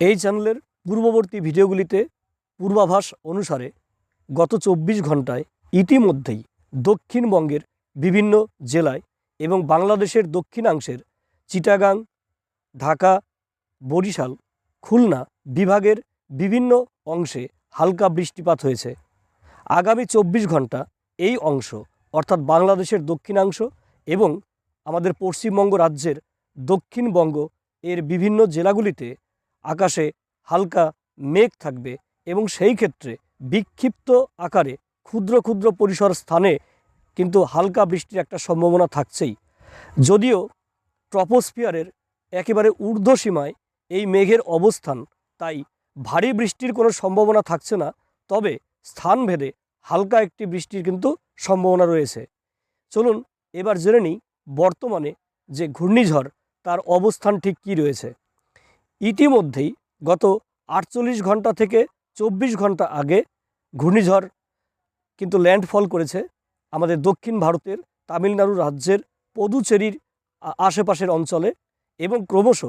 এই চ্যানেলের পূর্ববর্তী ভিডিওগুলিতে পূর্বাভাস অনুসারে গত চব্বিশ ঘন্টায় ইতিমধ্যেই দক্ষিণবঙ্গের বিভিন্ন জেলায় এবং বাংলাদেশের দক্ষিণাংশের চিটাগাং, ঢাকা, বরিশাল, খুলনা বিভাগের বিভিন্ন অংশে হালকা বৃষ্টিপাত হয়েছে। আগামী চব্বিশ ঘণ্টা এই অংশ, অর্থাৎ বাংলাদেশের দক্ষিণাংশ এবং আমাদের পশ্চিমবঙ্গ রাজ্যের দক্ষিণবঙ্গ এর বিভিন্ন জেলাগুলিতে আকাশে হালকা মেঘ থাকবে এবং সেই ক্ষেত্রে বিক্ষিপ্ত আকারে ক্ষুদ্র ক্ষুদ্র পরিসর স্থানে কিন্তু হালকা বৃষ্টির একটা সম্ভাবনা থাকছেই। যদিও ট্রপোস্ফিয়ারের একেবারে ঊর্ধ্ব সীমায় এই মেঘের অবস্থান, তাই ভারী বৃষ্টির কোনো সম্ভাবনা থাকছে না, তবে স্থানভেদে হালকা একটি বৃষ্টির কিন্তু সম্ভাবনা রয়েছে। চলুন এবার জেনে নিই বর্তমানে যে ঘূর্ণিঝড়, তার অবস্থান ঠিক কী রয়েছে। ইতিমধ্যেই গত আটচল্লিশ ঘণ্টা থেকে চব্বিশ ঘণ্টা আগে ঘূর্ণিঝড় কিন্তু ল্যান্ডফল করেছে আমাদের দক্ষিণ ভারতের তামিলনাড়ু রাজ্যের পদুচেরির আশেপাশের অঞ্চলে এবং ক্রমশ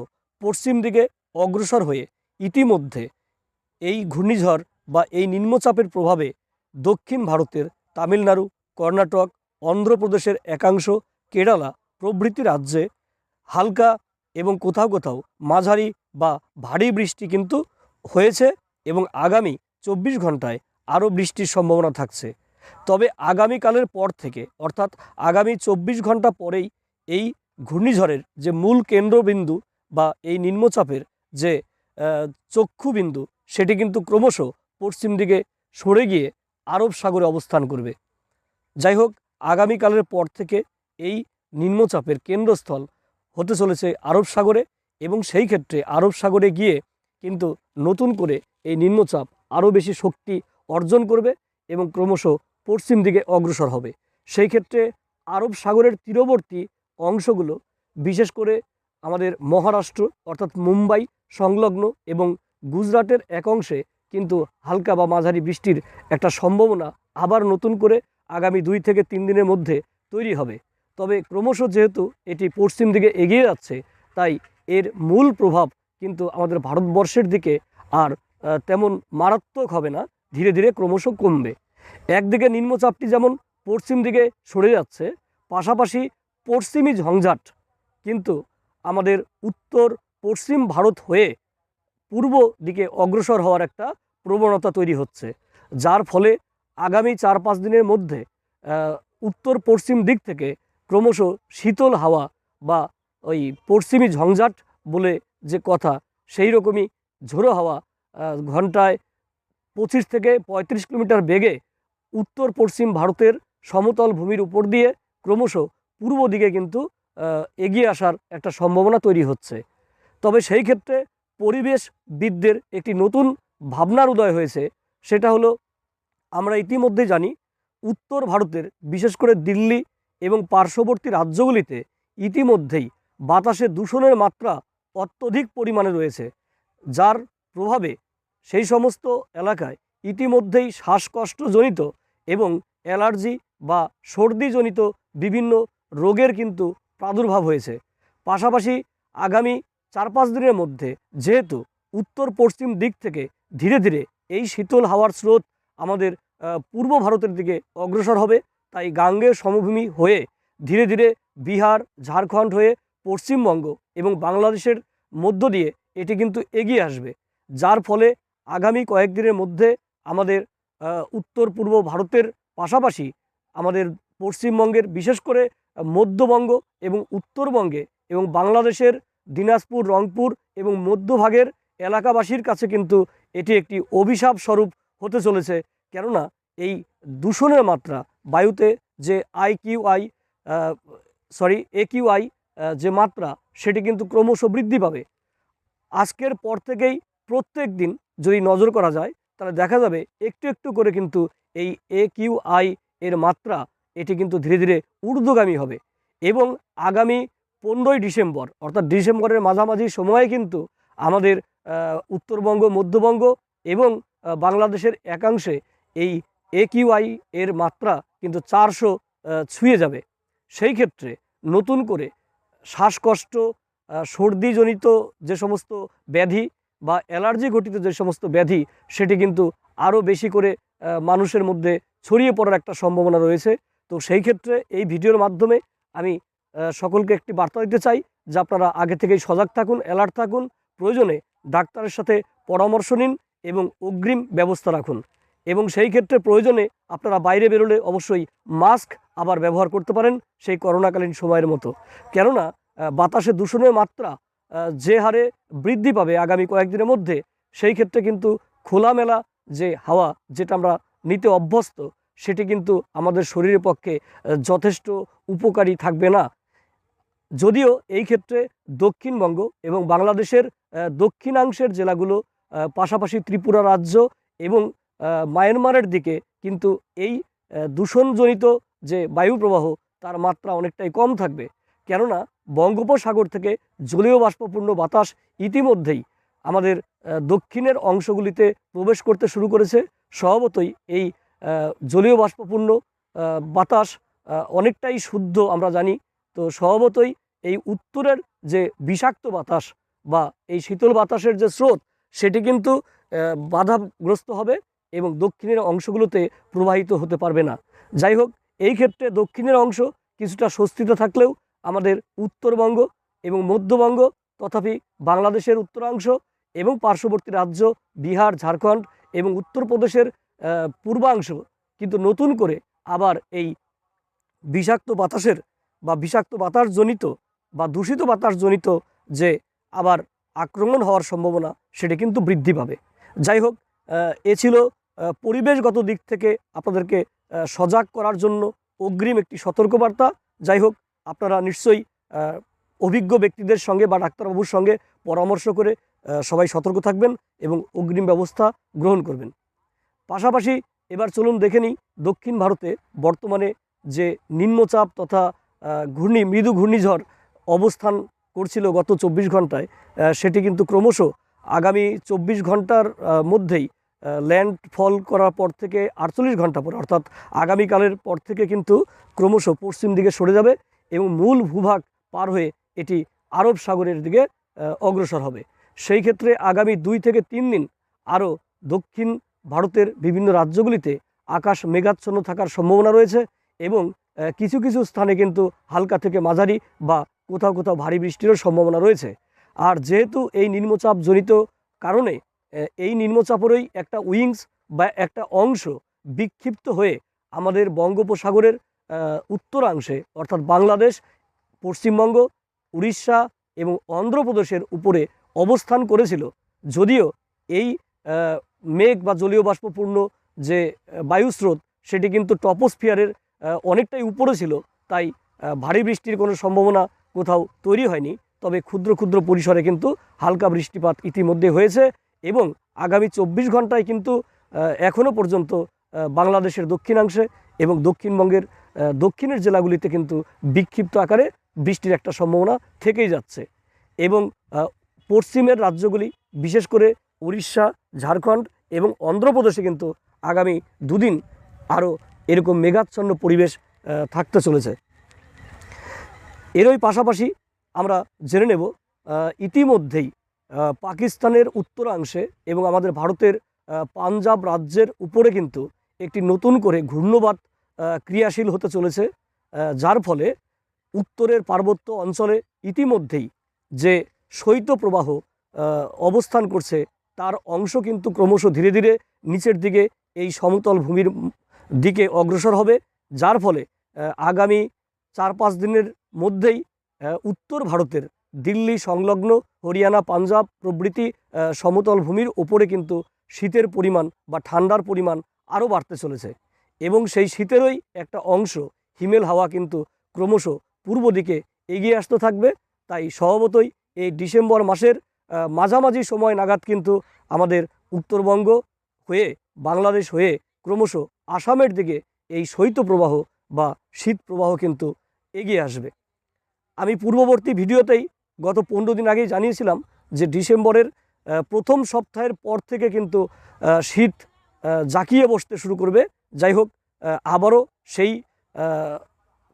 পশ্চিম দিকে অগ্রসর হয়ে ইতিমধ্যে এই ঘূর্ণিঝড় বা এই নিম্নচাপের প্রভাবে দক্ষিণ ভারতের তামিলনাড়ু, কর্ণাটক, অন্ধ্রপ্রদেশের একাংশ, কেরালা প্রভৃতি রাজ্যে হালকা এবং কোথাও কোথাও মাঝারি বা ভারী বৃষ্টি কিন্তু হয়েছে এবং আগামী চব্বিশ ঘন্টায় আরও বৃষ্টির সম্ভাবনা থাকছে। তবে আগামীকালের পর থেকে, অর্থাৎ আগামী চব্বিশ ঘণ্টা পরেই এই ঘূর্ণিঝড়ের যে মূল কেন্দ্রবিন্দু বা এই নিম্নচাপের যে চক্ষুবিন্দু, সেটি কিন্তু ক্রমশ পশ্চিম দিকে সরে গিয়ে আরব সাগরে অবস্থান করবে। যাই হোক, আগামীকালের পর থেকে এই নিম্নচাপের কেন্দ্রস্থল হতে চলেছে আরব সাগরে এবং সেই ক্ষেত্রে আরব সাগরে গিয়ে কিন্তু নতুন করে এই নিম্নচাপ আরও বেশি শক্তি অর্জন করবে এবং ক্রমশ পশ্চিম দিকে অগ্রসর হবে। সেই ক্ষেত্রে আরব সাগরের তীরবর্তী অংশগুলো, বিশেষ করে আমাদের মহারাষ্ট্র, অর্থাৎ মুম্বাই সংলগ্ন এবং গুজরাটের এক অংশে কিন্তু হালকা বা মাঝারি বৃষ্টির একটা সম্ভাবনা আবার নতুন করে আগামী দুই থেকে তিন দিনের মধ্যে তৈরি হবে। তবে ক্রমশ যেহেতু এটি পশ্চিম দিকে এগিয়ে যাচ্ছে, তাই এর মূল প্রভাব কিন্তু আমাদের ভারতবর্ষের দিকে আর তেমন মারাত্মক হবে না, ধীরে ধীরে ক্রমশ কমবে। একদিকে নিম্নচাপটি যেমন পশ্চিম দিকে সরে যাচ্ছে, পাশাপাশি পশ্চিমী ঝঞ্ঝাট কিন্তু আমাদের উত্তর পশ্চিম ভারত হয়ে পূর্ব দিকে অগ্রসর হওয়ার একটা প্রবণতা তৈরি হচ্ছে, যার ফলে আগামী চার পাঁচ দিনের মধ্যে উত্তর পশ্চিম দিক থেকে ক্রমশ শীতল হাওয়া বা ওই পশ্চিমী ঝঞ্ঝাট বলে যে কথা, সেই রকমই ঝোড়ো হাওয়া ঘন্টায় পঁচিশ থেকে পঁয়ত্রিশ কিলোমিটার বেগে উত্তর পশ্চিম ভারতের সমতল ভূমির উপর দিয়ে ক্রমশ পূর্ব দিকে কিন্তু এগিয়ে আসার একটা সম্ভাবনা তৈরি হচ্ছে। তবে সেই ক্ষেত্রে পরিবেশবিদদের একটি নতুন ভাবনার উদয় হয়েছে। সেটা হলো, আমরা ইতিমধ্যে জানি, উত্তর ভারতের, বিশেষ করে দিল্লি এবং পার্শ্ববর্তী রাজ্যগুলিতে ইতিমধ্যেই বাতাসে দূষণের মাত্রা অত্যধিক পরিমাণে রয়েছে, যার প্রভাবে সেই সমস্ত এলাকায় ইতিমধ্যেই শ্বাসকষ্টজনিত এবং অ্যালার্জি বা সর্দিজনিত বিভিন্ন রোগের কিন্তু প্রাদুর্ভাব হয়েছে। পাশাপাশি আগামী চার পাঁচ দিনের মধ্যে যেহেতু উত্তর পশ্চিম দিক থেকে ধীরে ধীরে এই শীতল হাওয়ার স্রোত আমাদের পূর্ব ভারতের দিকে অগ্রসর হবে তাই গাঙ্গের সমভূমি হয়ে ধীরে ধীরে বিহার, ঝাড়খণ্ড হয়ে পশ্চিমবঙ্গ এবং বাংলাদেশের মধ্য দিয়ে এটি কিন্তু এগিয়ে আসবে। যার ফলে আগামী কয়েকদিনের মধ্যে আমাদের উত্তর পূর্ব ভারতের পাশাপাশি আমাদের পশ্চিমবঙ্গের বিশেষ করে মধ্যবঙ্গ এবং উত্তরবঙ্গে এবং বাংলাদেশের দিনাজপুর, রংপুর এবং মধ্যভাগের এলাকাবাসীর কাছে কিন্তু এটি একটি অভিশাপ স্বরূপ হতে চলেছে। কেননা এই দূষণের মাত্রা বায়ুতে যে I Q I sorry A Q I যে মাত্রা, সেটি কিন্তু ক্রমশ বৃদ্ধি পাবে। আজকের পর থেকেই প্রত্যেক দিন যদি নজর করা যায়, তাহলে দেখা যাবে একটু একটু করে কিন্তু এই এ কিউ আই এর মাত্রা, এটি কিন্তু ধীরে ধীরে ঊর্ধ্বগামী হবে। এবং আগামী পনেরোই ডিসেম্বর, অর্থাৎ ডিসেম্বরের মাঝামাঝি সময়ে কিন্তু আমাদের উত্তরবঙ্গ, মধ্যবঙ্গ এবং বাংলাদেশের একাংশে এই একিউআই এর মাত্রা কিন্তু চারশো ছুঁয়ে যাবে। সেই ক্ষেত্রে নতুন করে শ্বাসকষ্ট সর্দিজনিত যে সমস্ত ব্যাধি বা অ্যালার্জি ঘটিত যে সমস্ত ব্যাধি, সেটি কিন্তু আরও বেশি করে মানুষের মধ্যে ছড়িয়ে পড়ার একটা সম্ভাবনা রয়েছে। তো সেই ক্ষেত্রে এই ভিডিওর মাধ্যমে আমি সকলকে একটি বার্তা দিতে চাই যে আপনারা আগে থেকেই সজাগ থাকুন, অ্যালার্ট থাকুন, প্রয়োজনে ডাক্তারের সাথে পরামর্শ নিন এবং অগ্রিম ব্যবস্থা রাখুন। এবং সেই ক্ষেত্রে প্রয়োজনে আপনারা বাইরে বেরোলে অবশ্যই মাস্ক আবার ব্যবহার করতে পারেন সেই করোনাকালীন সময়ের মতো। কেননা বাতাসে দূষণের মাত্রা যে হারে বৃদ্ধি পাবে আগামী কয়েকদিনের মধ্যে, সেই ক্ষেত্রে কিন্তু খোলামেলা যে হাওয়া যেটা আমরা নিতে অভ্যস্ত, সেটি কিন্তু আমাদের শরীরের পক্ষে যথেষ্ট উপকারী থাকবে না। যদিও এই ক্ষেত্রে দক্ষিণবঙ্গ এবং বাংলাদেশের দক্ষিণাংশের জেলাগুলো পাশাপাশি ত্রিপুরা রাজ্য এবং মায়ানমারের দিকে, কিন্তু এই দূষণজনিত যে বায়ু প্রবাহ তার মাত্রা অনেকটাই কম থাকবে। কেননা, বঙ্গোপসাগর থেকে জলীয় বাষ্পপূর্ণ বাতাস ইতিমধ্যেই আমাদের দক্ষিণের অংশগুলিতে প্রবেশ করতে শুরু করেছে। স্বভাবতই এই জলীয় বাষ্পপূর্ণ বাতাস অনেকটাই শুদ্ধ আমরা জানি। তো স্বভাবতই এই উত্তরের যে বিষাক্ত বাতাস বা এই শীতল বাতাসের যে স্রোত, সেটি কিন্তু বাধাগ্রস্ত হবে। এবং দক্ষিণের অংশগুলোতে প্রবাহিত হতে পারবে না। যাই হোক এই ক্ষেত্রে দক্ষিণের অংশ কিছুটা স্বস্তিতে থাকলেও আমাদের উত্তরবঙ্গ এবং মধ্যবঙ্গ তথাপি বাংলাদেশের উত্তরাংশ এবং পার্শ্ববর্তী রাজ্য বিহার, ঝাড়খণ্ড এবং উত্তরপ্রদেশের পূর্বাংশ কিন্তু নতুন করে আবার এই বিষাক্ত বাতাসের বা বিষাক্ত বাতাসজনিত বা দূষিত বাতাসজনিত যে আবার আক্রমণ হওয়ার সম্ভাবনা সেটি কিন্তু বৃদ্ধি পাবে। যাই হোক এ ছিল পরিবেশগত দিক থেকে আপনাদেরকে সজাগ করার জন্য অগ্রিম একটি সতর্কবার্তা। যাই হোক, আপনারা নিশ্চয়ই অভিজ্ঞ ব্যক্তিদের সঙ্গে বা ডাক্তারবাবুর সঙ্গে পরামর্শ করে সবাই সতর্ক থাকবেন এবং অগ্রিম ব্যবস্থা গ্রহণ করবেন। পাশাপাশি এবার চলুন দেখে নিই দক্ষিণ ভারতে বর্তমানে যে নিম্নচাপ তথা ঘূর্ণি, মৃদু ঘূর্ণিঝড় অবস্থান করছিল গত চব্বিশ ঘন্টায় সেটি কিন্তু ক্রমশ আগামী চব্বিশ ঘণ্টার মধ্যেই ল্যান্ডফল করার পর থেকে আটচল্লিশ ঘণ্টা পর, অর্থাৎ আগামীকালের পর থেকে কিন্তু ক্রমশ পশ্চিম দিকে সরে যাবে এবং মূল ভূভাগ পার হয়ে এটি আরব সাগরের দিকে অগ্রসর হবে। সেই ক্ষেত্রে আগামী দুই থেকে তিন দিন আরও দক্ষিণ ভারতের বিভিন্ন রাজ্যগুলিতে আকাশ মেঘাচ্ছন্ন থাকার সম্ভাবনা রয়েছে এবং কিছু কিছু স্থানে কিন্তু হালকা থেকে মাঝারি বা কোথাও কোথাও ভারী বৃষ্টিরও সম্ভাবনা রয়েছে। আর যেহেতু এই নিম্নচাপজনিত কারণে এই নিম্নচাপেরই একটা উইংস বা একটা অংশ বিক্ষিপ্ত হয়ে আমাদের বঙ্গোপসাগরের উত্তরাংশে, অর্থাৎ বাংলাদেশ, পশ্চিমবঙ্গ, উড়িষ্যা এবং অন্ধ্রপ্রদেশের উপরে অবস্থান করেছিল। যদিও এই মেঘ বা জলীয় বাষ্পপূর্ণ যে বায়ুস্রোত সেটি কিন্তু টপোস্ফিয়ারের অনেকটাই উপরে ছিল। তাই ভারী বৃষ্টির কোনো সম্ভাবনা কোথাও তৈরি হয়নি। তবে ক্ষুদ্র ক্ষুদ্র পরিসরে কিন্তু হালকা বৃষ্টিপাত ইতিমধ্যে হয়েছে। এবং আগামী চব্বিশ ঘন্টায় কিন্তু এখনও পর্যন্ত বাংলাদেশের দক্ষিণাংশে এবং দক্ষিণবঙ্গের দক্ষিণের জেলাগুলিতে কিন্তু বিক্ষিপ্ত আকারে বৃষ্টির একটা সম্ভাবনা থেকেই যাচ্ছে। এবং পশ্চিমের রাজ্যগুলি, বিশেষ করে উড়িষ্যা, ঝাড়খণ্ড এবং অন্ধ্রপ্রদেশে কিন্তু আগামী দুদিন আরও এরকম মেঘাচ্ছন্ন পরিবেশ থাকতে চলেছে। এরই পাশাপাশি আমরা জেনে নেব ইতিমধ্যেই পাকিস্তানের উত্তরাংশে এবং আমাদের ভারতের পাঞ্জাব রাজ্যের উপরে কিন্তু একটি নতুন করে ঘূর্ণবাত আহ, ক্রিয়াশীল হতে চলেছে যার ফলে উত্তরের পার্বত্য অঞ্চলে ইতিমধ্যেই যে শৈত্যপ্রবাহ অবস্থান করছে তার অংশ কিন্তু ক্রমশ ধীরে ধীরে নিচের দিকে এই সমতল ভূমির দিকে অগ্রসর হবে যার ফলে আগামী চার পাঁচ দিনের মধ্যেই উত্তর ভারতের দিল্লি সংলগ্ন হরিয়ানা, পাঞ্জাব প্রভৃতি সমতল ভূমির ওপরে কিন্তু শীতের পরিমাণ বা ঠান্ডার পরিমাণ আরও বাড়তে চলেছে। এবং সেই শীতেরই একটা অংশ হিমেল হাওয়া কিন্তু ক্রমশ পূর্ব দিকে এগিয়ে আসতে থাকবে। তাই স্বভাবতই এই ডিসেম্বর মাসের মাঝামাঝি সময় নাগাদ কিন্তু আমাদের উত্তরবঙ্গ হয়ে, বাংলাদেশ হয়ে ক্রমশ আসামের দিকে এই শৈত্যপ্রবাহ বা শীত প্রবাহ কিন্তু এগিয়ে আসবে। আমি পূর্ববর্তী ভিডিওতেই গত পনেরো দিন আগেই জানিয়েছিলাম যে ডিসেম্বরের প্রথম সপ্তাহের পর থেকে কিন্তু শীত জাঁকিয়ে বসতে শুরু করবে। যাই হোক আবারও সেই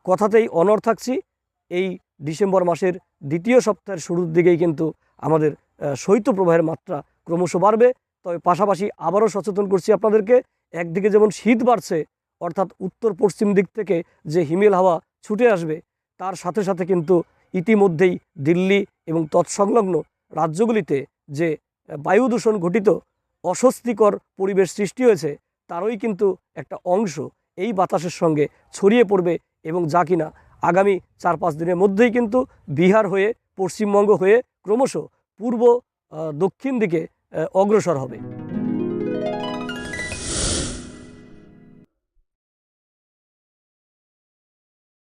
কথাতেই অনর থাকছি। এই ডিসেম্বর মাসের দ্বিতীয় সপ্তাহের শুরুর দিকেই কিন্তু আমাদের শৈত্যপ্রবাহের মাত্রা ক্রমশ বাড়বে। তবে পাশাপাশি আবারও সচেতন করছি আপনাদেরকে, একদিকে যেমন শীত বাড়ছে, অর্থাৎ উত্তর পশ্চিম দিক থেকে যে হিমেল হাওয়া ছুটে আসবে, তার সাথে সাথে কিন্তু ইতিমধ্যেই দিল্লি এবং তৎসংলগ্ন রাজ্যগুলিতে যে বায়ু দূষণ ঘটিত অস্বস্তিকর পরিবেশ সৃষ্টি হয়েছে, তারই কিন্তু একটা অংশ এই বাতাসের সঙ্গে ছড়িয়ে পড়বে এবং যা কিনা আগামী চার পাঁচ দিনের মধ্যেই কিন্তু বিহার হয়ে, পশ্চিমবঙ্গ হয়ে ক্রমশ পূর্ব দক্ষিণ দিকে অগ্রসর হবে।